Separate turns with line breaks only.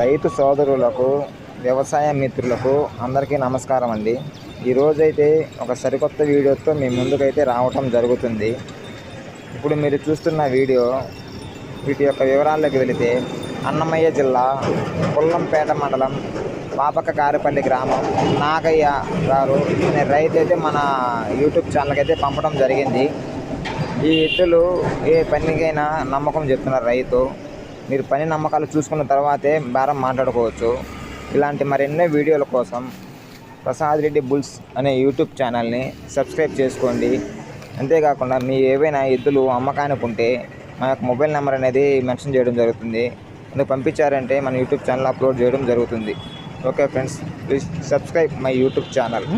రైతు సోదరులకు వ్యవసాయ మిత్రులకు అందరికీ నమస్కారం అండి. ఈరోజైతే ఒక సరికొత్త వీడియోతో మీ ముందుకైతే రావటం జరుగుతుంది. ఇప్పుడు మీరు చూస్తున్న వీడియో వీటి యొక్క వివరాల్లోకి వెళితే అన్నమయ్య జిల్లా పుల్లంపేట మండలం పాపక కారిపల్లి గ్రామం నాగయ్య గారు అనే రైతు అయితే మన యూట్యూబ్ ఛానల్కి అయితే పంపడం జరిగింది. ఈ ఎద్దులు ఏ పనికైనా నమ్మకం చెప్తున్నారు రైతు. మీరు పని నమ్మకాలు చూసుకున్న తర్వాతే బేరం మాట్లాడుకోవచ్చు. ఇలాంటి మరెన్నో వీడియోల కోసం ప్రసాద్ రెడ్డి బుల్స్ అనే యూట్యూబ్ ఛానల్ని సబ్స్క్రైబ్ చేసుకోండి. అంతేకాకుండా మీ ఏవైనా ఎద్దులు అమ్మకానికి ఉంటే మా యొక్క మొబైల్ నెంబర్ అనేది మెన్షన్ చేయడం జరుగుతుంది. అందుకు పంపించారంటే మన యూట్యూబ్ ఛానల్ అప్లోడ్ చేయడం జరుగుతుంది. Okay friends please subscribe my YouTube channel.